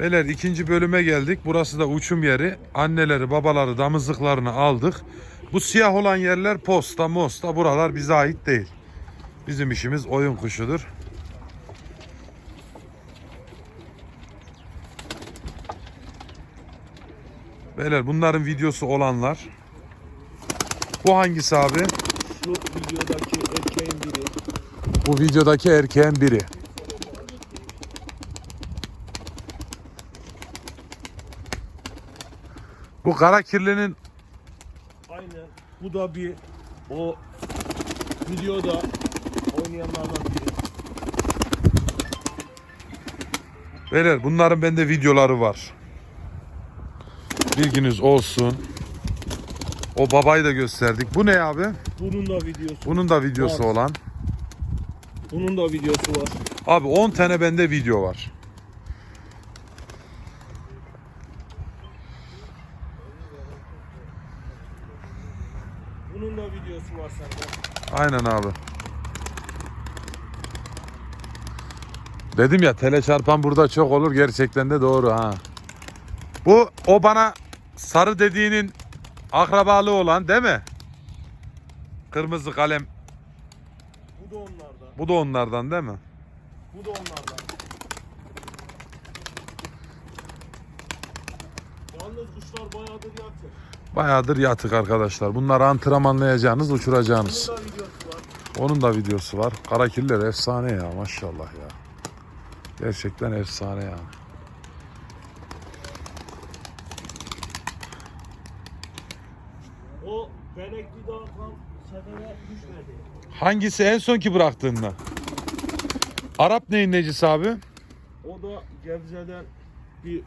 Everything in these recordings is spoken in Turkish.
Beyler ikinci bölüme geldik. Burası da uçum yeri. Anneleri, babaları, damızlıklarını aldık. Bu siyah olan yerler posta, mosta. Buralar bize ait değil. Bizim işimiz oyun kuşudur. Beyler bunların videosu olanlar. Bu hangisi abi? Şu videodaki erkeğin biri. Bu videodaki erkeğin biri. Bu kara kirlinin Aynen. Bu da bir o videoda oynayanlardan biri. Beyler bunların bende videoları var. Bilginiz olsun. O babayı da gösterdik. Bu ne abi? Bunun da videosu. Bunun da videosu Var. olan. Bunun da videosu var. Abi 10 tane bende video var. Bunun da videosu var sende. Aynen abi. Dedim ya tele çarpan burada çok olur gerçekten de doğru ha. Bu o bana sarı dediğinin akrabalığı olan değil mi? Kırmızı kalem. Bu da onlardan. Bu da onlardan değil mi? Bu da onlardan. Yalnız kuşlar bayağıdır yatık arkadaşlar. Bunları antrenmanlayacağınız, uçuracağınız. Onun da videosu var. Karakiller efsane ya maşallah ya. Gerçekten efsane yani. O benekli daha tam sefere düşmedi. Hangisi en son ki bıraktığında? Arap neyin necisi abi? O da Gebze'den bir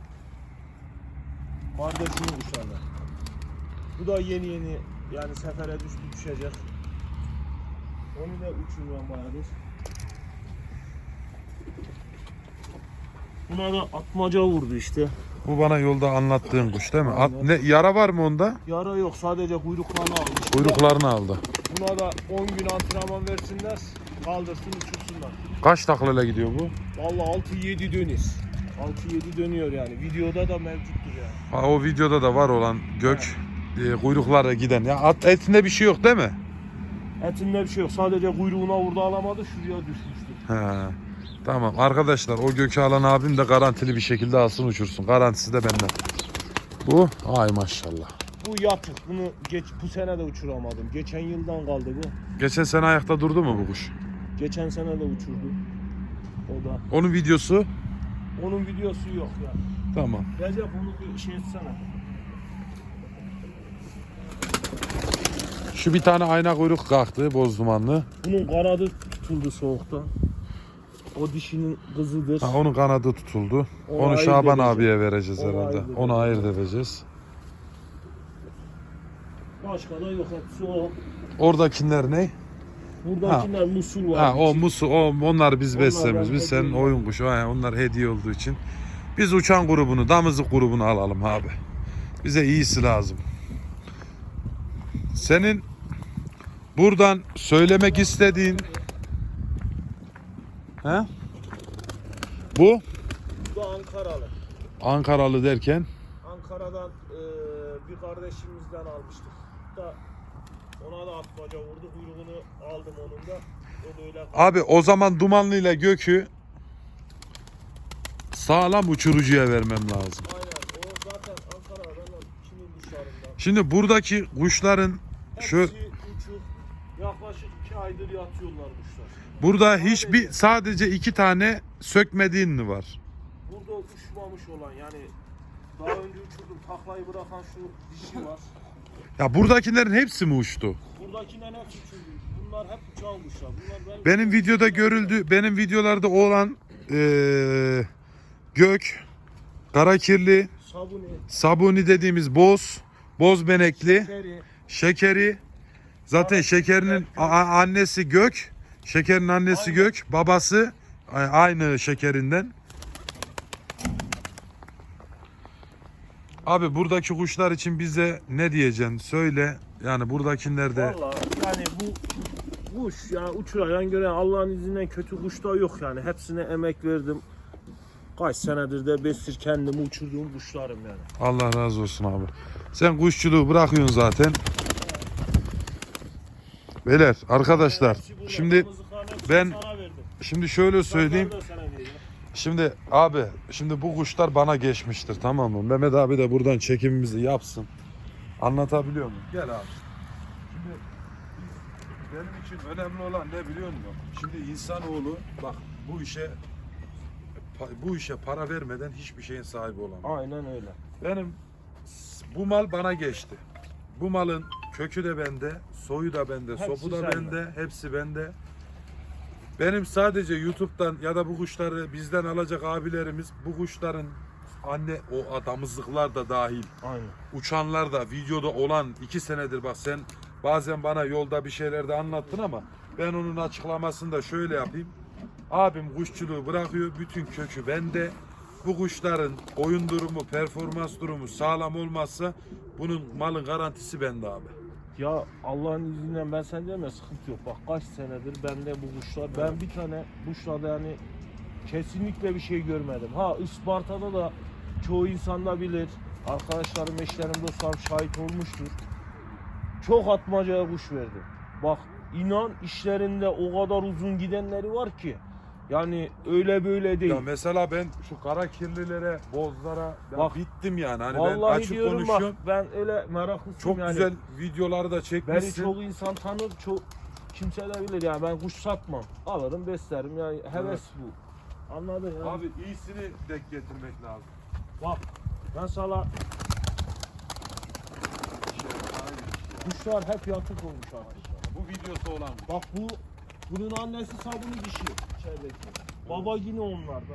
kardeşinin kuşlardan. Bu da yeni yeni yani sefere düştü düşecek. Onu da uçuruyorum bayağıdır. Buna da atmaca vurdu işte. Bu bana yolda anlattığın kuş değil mi? At- ne, yara var mı onda? Yara yok sadece kuyruklarını almış. Kuyruklarını aldı. Buna da 10 gün antrenman versinler. Kaldırsın uçursunlar. Kaç taklayla gidiyor bu? Vallahi 6-7 dönüş. 6-7 dönüyor yani. Videoda da mevcuttur yani. Ha, o videoda da var olan gök e, kuyruklara giden. Ya at, etinde bir şey yok değil mi? Etinde bir şey yok. Sadece kuyruğuna vurdu alamadı. Şuraya düşmüştü. He. Tamam arkadaşlar o gökü alan abim de garantili bir şekilde alsın uçursun. Garantisi de benden. Bu ay maşallah. Bu yatık. Bunu geç, bu sene de uçuramadım. Geçen yıldan kaldı bu. Geçen sene ayakta durdu mu bu kuş? Geçen sene de uçurdu. O da. Onun videosu Onun videosu yok ya. tamam. Recep onu bir şey etsene. Şu bir tane ayna kuyruk kalktı boz dumanlı. Bunun kanadı tutuldu soğukta. O dişinin kızıdır. Ha, onun kanadı tutuldu. Onu Onu Şaban edeceğiz. abiye vereceğiz Onu herhalde. ayırt Onu ayırt edeceğiz. Başka da yok. Hepsi o. Oradakiler ne? Buradakiler musul var. Ha o musu o onlar biz Onlar beslemiyoruz. Biz senin oyun kuşu. Ha, onlar hediye olduğu için. Biz uçan grubunu, damızlık grubunu alalım abi. Bize iyisi lazım. Senin buradan söylemek istediğin He? Bu Bu da Ankaralı. Ankaralı derken Ankara'dan eee, bir kardeşimizden almıştık. Da ona da atmaca vurdu. Kuyruğunu aldım onun da. O da öyle kaldı. abi o zaman Dumanlı ile Gök'ü sağlam uçurucuya vermem lazım. Aynen. O zaten Ankara'dan kimin kuşlarından. Şimdi buradaki kuşların şu Hepsi uçuk. Yaklaşık iki aydır yatıyorlar kuşlar. burada hiçbir sadece iki tane sökmediğin mi var? Burada uçmamış olan yani daha önce uçurdum taklayı bırakan şu dişi var. Ya buradakilerin hepsi mi uçtu? Buradakinden hep uçurdu. Bunlar hep uçan kuşlar. Bunlar Benim videoda görüldü, benim videolarda olan eee, gök, karakirli, sabuni, sabuni dediğimiz boz, boz benekli, keri, şekeri. Zaten şekerinin a- a- annesi gök, şekerin annesi Aynen. gök, babası aynı şekerinden. Abi buradaki kuşlar için bize ne diyeceksin? Söyle. Yani buradakiler de Valla yani bu kuş ya uçurayan gören Allah'ın izniyle kötü kuş da yok yani. Hepsine emek verdim. Kaç senedir de besir kendimi uçurduğum kuşlarım yani. Allah razı olsun abi. Sen kuşçuluğu bırakıyorsun zaten. Beyler arkadaşlar şimdi ben- şimdi şöyle söyleyeyim. Kuşları da sana vereyim. Şimdi abi şimdi bu kuşlar bana geçmiştir tamam mı? Mehmet abi de buradan çekimimizi yapsın. Anlatabiliyor muyum? Gel abi. Şimdi benim için önemli olan ne biliyor musun? Şimdi insanoğlu bak bu işe bu işe para vermeden hiçbir şeyin sahibi olamaz. Aynen öyle. Benim bu mal bana geçti. Bu malın kökü de bende, soyu da bende, Hepsi sopu da sende. bende, hepsi bende. Benim sadece YouTube'dan ya da bu kuşları bizden alacak abilerimiz bu kuşların anne o adamızlıklar da dahil Aynen. uçanlar da videoda olan iki senedir bak sen bazen bana yolda bir şeyler de anlattın ama ben onun açıklamasını da şöyle yapayım. Abim kuşçuluğu bırakıyor. Bütün kökü bende. Bu kuşların oyun durumu, performans durumu sağlam olmazsa bunun malın garantisi bende abi. Ya Allah'ın izniyle ben sen diyorum ya sıkıntı yok. Bak kaç senedir bende bu kuşlar. Ben bir tane kuşlarda yani kesinlikle bir şey görmedim. Ha Isparta'da da çoğu insan da bilir. Arkadaşlarım, eşlerim, dostlarım şahit olmuştur. Çok atmacaya kuş verdim. Bak inan işlerinde o kadar uzun gidenleri var ki. Yani öyle böyle değil. Ya mesela ben şu kara kirlilere, bozlara ya Bak, bittim yani. Hani ben Vallahi açık diyorum bak konuşuyorum. ben öyle meraklısıyım Çok yani. güzel videoları da Beni çekmişsin. çok insan tanır, çok kimse de bilir yani ben kuş satmam. Alırım beslerim yani heves bu. Anladın ya? Abi iyisini denk getirmek lazım. Bak ben sana kuşlar hep yatık olmuş arkadaşlar. Bu videosu olan. Bak bu bunun annesi sabunu dişi içerideki. Baba yine onlarda.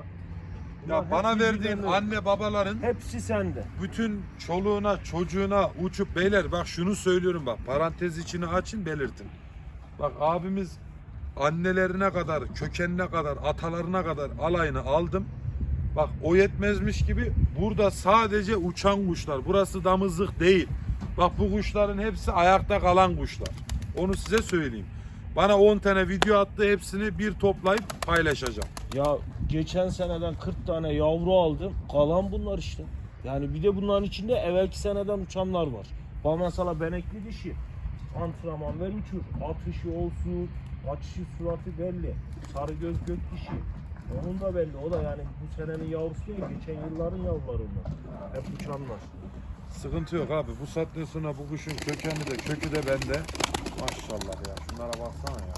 Bunlar Ya hep bana verdiğin birbirlerine- anne babaların hepsi sende. bütün çoluğuna çocuğuna uçup beyler bak şunu söylüyorum bak parantez içini açın belirtin. Bak abimiz annelerine kadar kökenine kadar atalarına kadar alayını aldım. Bak o yetmezmiş gibi burada sadece uçan kuşlar. Burası damızlık değil. Bak bu kuşların hepsi ayakta kalan kuşlar. Onu size söyleyeyim. Bana 10 tane video attı hepsini bir toplayıp paylaşacağım. Ya geçen seneden 40 tane yavru aldım. Kalan bunlar işte. Yani bir de bunların içinde evvelki seneden uçanlar var. Bak mesela benekli dişi. Antrenman ver uçur. Atışı olsun. Açışı suratı belli. Sarı göz gök dişi. Onun da belli. O da yani bu senenin yavrusu değil. Geçen yılların yavruları onlar. Hep uçanlar. Sıkıntı yok abi. Bu saatten sonra bu kuşun kökeni de kökü de bende. Maşallah ya. Şunlara baksana ya.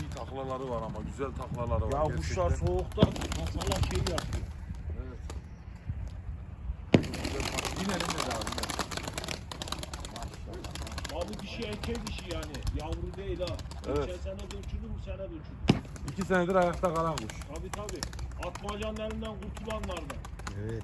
İyi taklaları var ama güzel taklaları var. Ya gerçekten. kuşlar soğukta mesela şey yapıyor. Evet. Güzel tak- İnelim de abi. Ya bu dişi erkek dişi yani. Yavru değil ha. Evet. Geçen sene uçurdu bu sene de uçurdu. İki senedir ayakta kalan kuş. Tabi tabi. Atmacanın elinden kurtulanlardan. Evet.